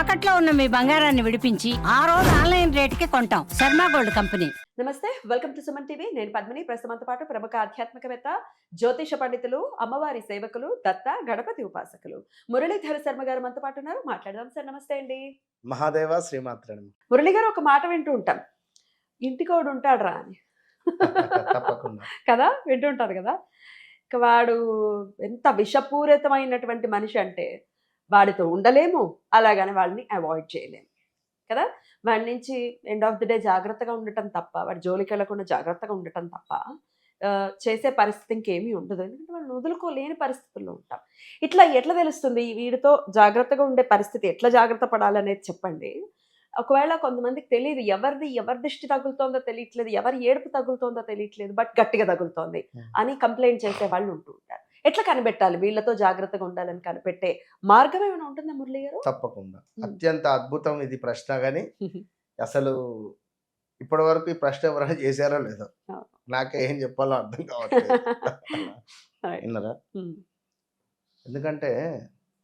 తాకట్లో ఉన్న మీ బంగారాన్ని విడిపించి ఆ రోజు ఆన్లైన్ రేటుకి కొంటాం. Sharma gold company. నమస్తే వెల్కమ్ టు సుమన్ టీవీ. నేను పద్మిని ప్రస్తుతంతో పాటు ప్రముఖ ఆధ్యాత్మికవేత్త జ్యోతిష పండితులు అమ్మవారి సేవకులు దత్త గణపతి ఉపాసకులు. మురళీధర శర్మ గారు మనతో పాటు ఉన్నారు. మాట్లాడదాం సార్ నమస్తే అండి. మహాదేవ శ్రీమాత్రణం మురళి గారు ఒక మాట వింటూ ఉంటాం. ఇంటికోడు ఉంటాడురా అని. తప్పకుండా కదా? వింటుంటారు కదా? ఇక వాడు ఎంత విషపూరితమైనటువంటి మనిషి అంటే వాడితో ఉండలేము. అలాగని వాళ్ళని అవాయిడ్ చేయలేము. కదా? వాడి నుంచి ఎండ్ ఆఫ్ ది డే జాగ్రత్తగా ఉండటం తప్ప వాడి జోలికి వెళ్ళకుండా జాగ్రత్తగా ఉండటం తప్ప చేసే పరిస్థితి ఇంకేమీ ఉండదు. ఎందుకంటే వాళ్ళు వదులుకోలేని పరిస్థితుల్లో ఉంటాం. ఇట్లా ఎట్లా తెలుస్తుంది? వీడితో జాగ్రత్తగా ఉండే పరిస్థితి ఎట్లా జాగ్రత్త పడాలనేది చెప్పండి. ఒకవేళ కొంతమందికి తెలియదు ఎవరిది ఎవరి దిష్టి తగులుతోందో తెలియట్లేదు ఎవరి ఏడుపు తగులుతోందో తెలియట్లేదు బట్ గట్టిగా తగులుతోంది అని కంప్లైంట్ చేసే వాళ్ళు ఉంటూ ఉంటారు. ఎట్లా కనిపెట్టాలి? వీళ్ళతో జాగ్రత్తగా ఉండాలని కనిపెట్టే మార్గం ఏమైనా ఉంటుందా మురళి గారు? తప్పకుండా. అత్యంత అద్భుతం ఇది ప్రశ్న కానీ అసలు ఇప్పటి వరకు ఈ ప్రశ్న ఎవరైనా చేశారో లేదో. నాకే ఏం చెప్పాలో అర్థం కావట్లేదు. ఎందుకంటే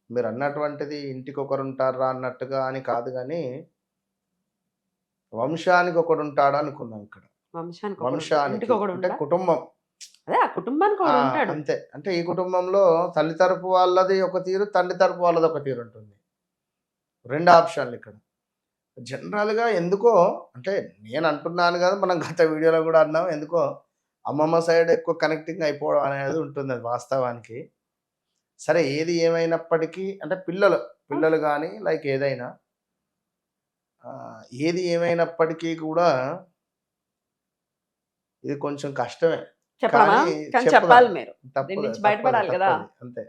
మీరు అన్నటువంటిది ఇంటికి ఒకరు ఉంటారా అన్నట్టుగా అని కాదు కానీ వంశానికి ఒకడు ఉంటాడా అనుకున్నాం ఇక్కడ. వంశానికి. వంశానికి అంటే? కుటుంబం. అదే ఆ కుటుంబానికి ఉంటాడు అంతే. అంటే ఈ కుటుంబంలో తల్లి తరపు వాళ్ళది ఒక తీరు తండ్రి తరపు వాళ్ళది ఒక తీరు ఉంటుంది. రెండు ఆప్షన్లు ఇక్కడ. జనరల్గా ఎందుకో అంటే నేను అంటున్నాను కదా మనం గత వీడియోలో కూడా అన్నాం ఎందుకో అమ్మమ్మ సైడ్ ఎక్కువ కనెక్టింగ్ అయిపోవడం అనేది ఉంటుంది అది వాస్తవానికి. సరే ఏది ఏమైనప్పటికీ అంటే పిల్లలు పిల్లలు కానీ లైక్ ఏదైనా ఏది ఏమైనప్పటికీ కూడా ఇది కొంచెం కష్టమే. కానీ చెప్పలేం. మీరు దీని నుంచి బయటపడాలి కదా. అంతే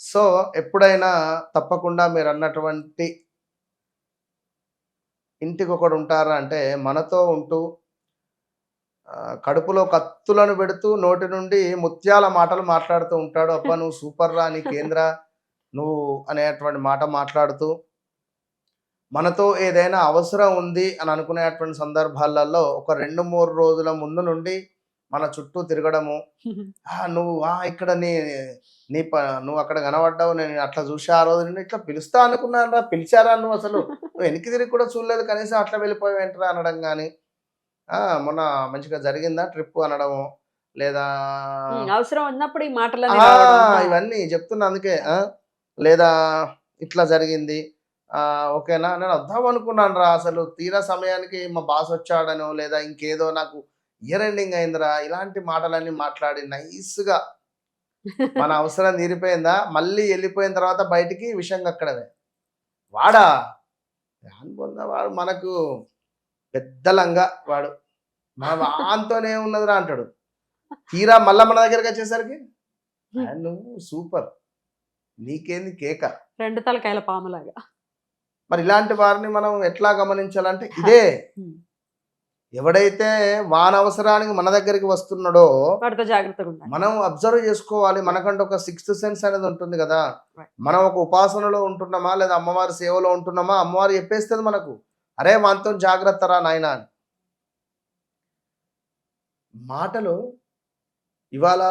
సో ఎప్పుడైనా తప్పకుండా మీరు అన్నటువంటి ఇంటికి ఒకడు ఉంటారా అంటే మనతో ఉంటూ కడుపులో కత్తులను పెడుతూ నోటి నుండి ముత్యాల మాటలు మాట్లాడుతూ ఉంటాడు అబ్బా నువ్వు సూపర్ రా నీ కేంద్ర నువ్వు అనేటువంటి మాట మాట్లాడుతూ మనతో ఏదైనా అవసరం ఉంది అని అనుకునేటువంటి సందర్భాలలో ఒక రెండు మూడు రోజుల ముందు నుండి మన చుట్టూ తిరగడము. "ఆ, నువ్వు ఆ ఇక్కడ నీ నీ ప నువ్వు అక్కడ కనబడ్డావు నేను అట్లా చూసా ఆ రోజు నేను ఇట్లా పిలుస్తా అనుకున్నాను రా పిలిచారా నువ్వు అసలు? నువ్వు వెనక్కి తిరిగి కూడా చూడలేదు కనీసం అట్లా వెళ్ళిపోయావేంట్రా అనడం కానీ మొన్న మంచిగా జరిగిందా ట్రిప్ అనడము లేదా? అవసరం ఉన్నప్పుడు ఈ రావడం. ఇవన్నీ చెప్తున్నా అందుకే? లేదా ఇట్లా జరిగింది. ఆ, ఓకేనా? నేను వద్దాం అనుకున్నాను రా అసలు తీరా సమయానికి మా బాస్ వచ్చాడనో లేదా ఇంకేదో నాకు ఇయర్ ఎండింగ్ అయిందిరా ఇలాంటి మాటలన్నీ మాట్లాడి నైస్గా మన అవసరం తీరిపోయిందా? మళ్ళీ వెళ్ళిపోయిన తర్వాత బయటికి విషయం కక్కడమే. వాడా? దాని పొంద వాడు మనకు పెద్ద లంగా వాడు. మన వాంతోనే ఉన్నదిరా అంటాడు. తీరా మళ్ళా మన దగ్గరకు వచ్చేసరికి? "ఆ, నువ్వు సూపర్. నీకేంది కేక? రెండు తలకాయల పాములాగా. మరి ఇలాంటి వారిని మనం ఎట్లా గమనించాలంటే ఇదే. ఎవడైతే వాన అవసరానికి మన దగ్గరికి వస్తున్నాడో మనం అబ్జర్వ్ చేసుకోవాలి. మనకంటే ఒక సిక్స్త్ సెన్స్ అనేది ఉంటుంది కదా. మనం ఒక ఉపాసనలో ఉంటున్నామా? లేదా అమ్మవారి సేవలో ఉంటున్నామా? అమ్మవారు చెప్పేస్తుంది మనకు. అరే మనతో జాగ్రత్త రా నాయన అని. మాటలు ఇవాళ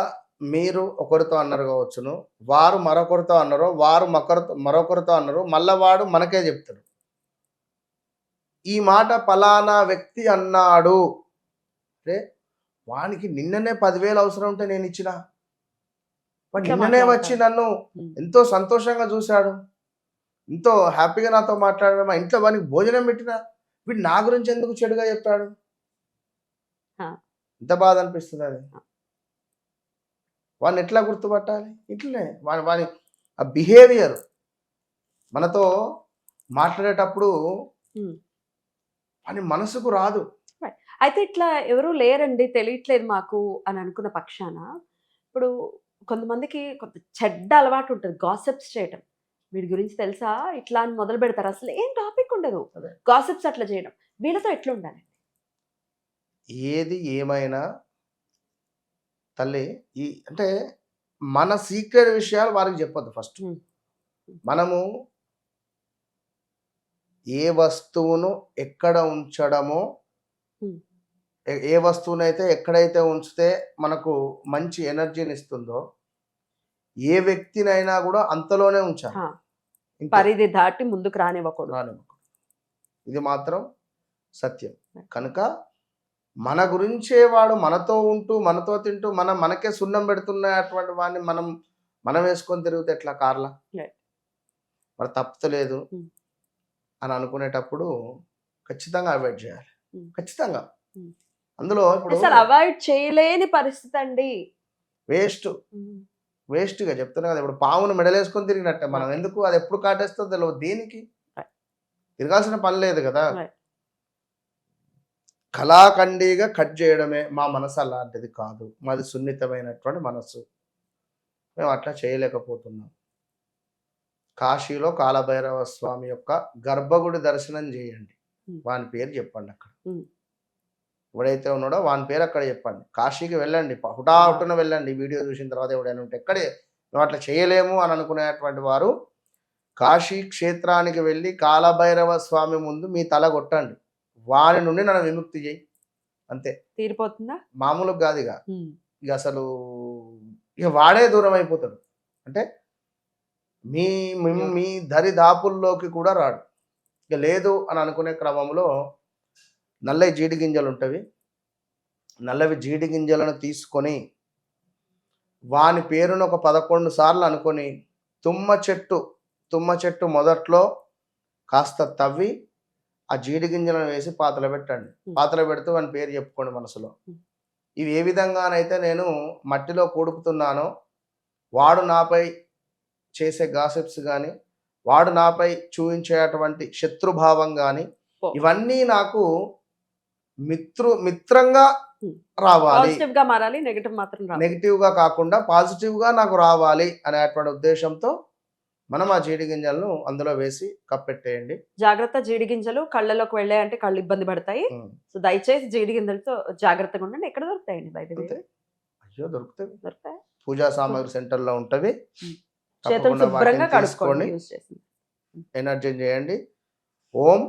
మీరు ఒకరితో అన్నారు కావచ్చును. వారు మరొకరితో అన్నారు వారు మరొకరితో మరొకరితో అన్నారు మళ్ళా వాడు మనకే చెప్తాడు. ఈ మాట పలానా వ్యక్తి అన్నాడు. అంటే వానికి నిన్ననే పదివేలు అవసరం ఉంటే నేను ఇచ్చిన. వాడు నిన్ననే వచ్చి. నన్ను. ఎంతో సంతోషంగా చూశాడు. ఎంతో హ్యాపీగా నాతో మాట్లాడాడు. మా ఇంట్లో వానికి భోజనం పెట్టిన వీడు నా గురించి ఎందుకు చెడుగా చెప్పాడు. ఎంత బాధ అనిపిస్తుంది అది. వాడిని ఎట్లా గుర్తుపట్టాలి? ఇట్లనే వాని వాని ఆ బిహేవియర్ మనతో మాట్లాడేటప్పుడు వాని మనసుకు రాదు. అయితే ఇట్లా ఎవరు లేరండి తెలియట్లేదు మాకు అని అనుకున్న పక్షాన ఇప్పుడు కొంతమందికి కొంత చెడ్డ అలవాటు ఉంటుంది గాసిప్స్ చేయటం. వీడి గురించి తెలుసా? ఇట్లా అని మొదలు పెడతారు. అసలు ఏం టాపిక్ ఉండదు. గాసిప్స్ అట్లా చేయడం. వీళ్ళతో ఎట్లా ఉండాలి? ఏది ఏమైనా తల్లి ఈ అంటే మన సీక్రెట్ విషయాలు వారికి చెప్పొద్దు ఫస్ట్ Hmm. మనము ఏ వస్తువును ఎక్కడ ఉంచడమో. ఏ- వస్తువునైతే ఎక్కడైతే ఉంచితే మనకు మంచి ఎనర్జీని ఇస్తుందో ఏ వ్యక్తినైనా కూడా అంతలోనే ఉంచాలి. పరిధి దాటి ముందుకు రానివ్వకూడదు రానివ్వకు. ఇది మాత్రం సత్యం కనుక మన గురించే వాడు మనతో ఉంటూ మనతో తింటూ మన మనకే సున్నం పెడుతున్నటువంటి వాడిని మనం మనం వేసుకొని తిరిగితే ఎట్లా కార్లా. మరి తప్పలేదు Hmm. అని అనుకునేటప్పుడు ఖచ్చితంగా అవాయిడ్ చేయాలి. ఖచ్చితంగా. అందులో ఇప్పుడు అసలు అవాయిడ్ చేయలేని పరిస్థితి అండి. వేస్ట్. వేస్ట్గా చెప్తున్నా కదా ఇప్పుడు పామును మెడలేసుకొని తిరిగినట్టే. మనం ఎందుకు అది ఎప్పుడు కాటేస్తుందో తెలియదు దేనికి. తిరగాల్సిన పని లేదు కదా. కళాఖండిగా కట్ చేయడమే మా మనసు అలాంటిది కాదు. మాది సున్నితమైనటువంటి మనస్సు మేము అట్లా చేయలేకపోతున్నాం. కాశీలో కాలభైరవ స్వామి యొక్క గర్భగుడి దర్శనం చేయండి. వాని పేరు చెప్పండి అక్కడ. ఎవడైతే ఉన్నాడో వాని పేరు అక్కడ చెప్పండి. కాశీకి వెళ్ళండి. హుటాహుటిన వెళ్ళండి. వీడియో చూసిన తర్వాత ఎవడైనా ఉంటే ఎక్కడే మేము అట్లా చేయలేము అని అనుకునేటువంటి వారు కాశీ క్షేత్రానికి వెళ్ళి కాలభైరవ స్వామి ముందు మీ తల కొట్టండి. వారి నుండి నన్ను విముక్తి చేయి. అంతే. తీరిపోతుందా? మామూలుగా కాదు ఇక. ఇక అసలు ఇక వాడే దూరం అయిపోతాడు. అంటే మీ మీ- దరి దాపుల్లోకి కూడా రాడు. ఇక లేదు అని అనుకునే క్రమంలో నల్లవి జీడి గింజలు ఉంటవి నల్లవి జీడి గింజలను తీసుకొని వాని పేరును ఒక పదకొండు సార్లు అనుకొని తుమ్మ చెట్టు తుమ్మ చెట్టు మొదట్లో కాస్త తవ్వి ఆ జీడి గింజలను వేసి పాతలు పెట్టండి. పాతలు పెడుతూ వాని పేరు చెప్పుకోండి మనసులో. ఇవి ఏ విధంగానైతే నేను మట్టిలో కూడుకుతున్నానో వాడు నాపై చేసే గాసిప్స్ కానీ వాడు నాపై చూపించేటువంటి శత్రుభావం కానీ. ఇవన్నీ నాకు మిత్రు మిత్రంగా. రావాలి మారాలి నెగిటివ్ మాత్రం నెగిటివ్గా కాకుండా పాజిటివ్గా నాకు రావాలి అనేటువంటి ఉద్దేశంతో మనం ఆ జీడి గింజలను అందులో వేసి కప్పెట్టేయండి జాగ్రత్త జీడి గింజలు కళ్ళలోకి వెళ్ళాయి అంటే కళ్ళు ఇబ్బంది పడతాయి. సో దయచేసి జీడి గింజలతో జాగ్రత్తగా ఉండండి ఎక్కడ దొరుకుతాయండి బయట. అయ్యో దొరుకుతాయి దొరుకుతాయి పూజా సామాగ్రి సెంటర్లో ఉంటవి ఉమ్. చేతులు శుభ్రంగా కడుక్కోండి ఎనర్జీ చేయండి. ఓం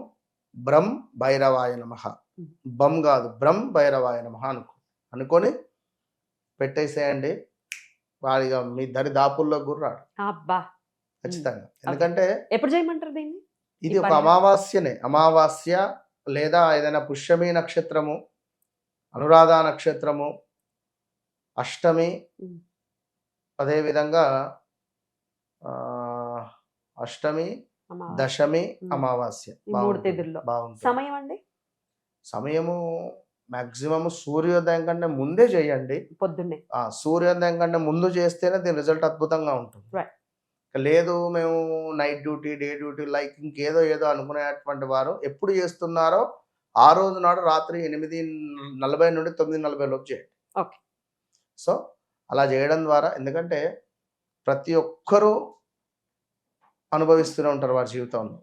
బ్రం భైరవాయ నమ. బం కాదు బ్రం భైరవాయ నమ అనుకో అనుకొని పెట్టేసేయండి. వాడిగా మీ దరి దాపుల్లో గుర్రాడు. అబ్బా! ఖచ్చితంగా. ఎందుకంటే ఎప్పుడు చేయమంటారు దీన్ని? ఇది ఒక అమావాస్యనే. అమావాస్య లేదా ఏదైనా పుష్యమి నక్షత్రము అనురాధ నక్షత్రము అష్టమి. అదేవిధంగా అష్టమి. దశమి. అమావాస్య. సమయం అండి? సమయము మాక్సిమం సూర్యోదయం కంటే ముందే చేయండి. పొద్దున్నే. సూర్యోదయం కంటే ముందు చేస్తేనే దీని రిజల్ట్ అద్భుతంగా ఉంటుంది. లేదు మేము night duty day duty like ఇంకేదో ఏదో అనుకునేటువంటి వారు ఎప్పుడు చేస్తున్నారో ఆ రోజు నాడు రాత్రి ఎనిమిది నలభై నుండి తొమ్మిది నలభై లోపు చేయండి. సో అలా చేయడం ద్వారా ఎందుకంటే ప్రతి ఒక్కరూ అనుభవిస్తూనే ఉంటారు వారి జీవితంలో.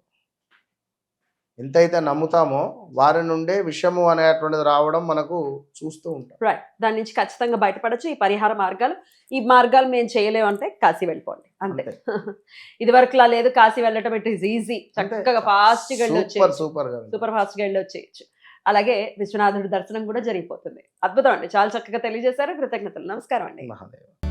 ఎంతైతే నమ్ముతామో వారి నుండే విషము అనేటువంటిది రావడం మనకు చూస్తూ ఉంటాం. రైట్ దాని నుంచి ఖచ్చితంగా బయటపడచ్చు ఈ పరిహార మార్గాలు. ఈ మార్గాలు మేము చేయలేము అంటే కాశీ వెళ్ళిపోండి. అంతే. అంతే. ఇది వరకులా లేదు కాశీ వెళ్ళటం. It is easy. చక్కగా ఫాస్ట్గా వెళ్ళి సూపర్ సూపర్గా సూపర్ ఫాస్ట్ వెళ్ళి వచ్చేయచ్చు అలాగే విశ్వనాథుడి దర్శనం కూడా జరిగిపోతుంది. అద్భుతం అండి. చాలా చక్కగా తెలియజేశారు. కృతజ్ఞతలు. నమస్కారం అండి. మహాదేవ్.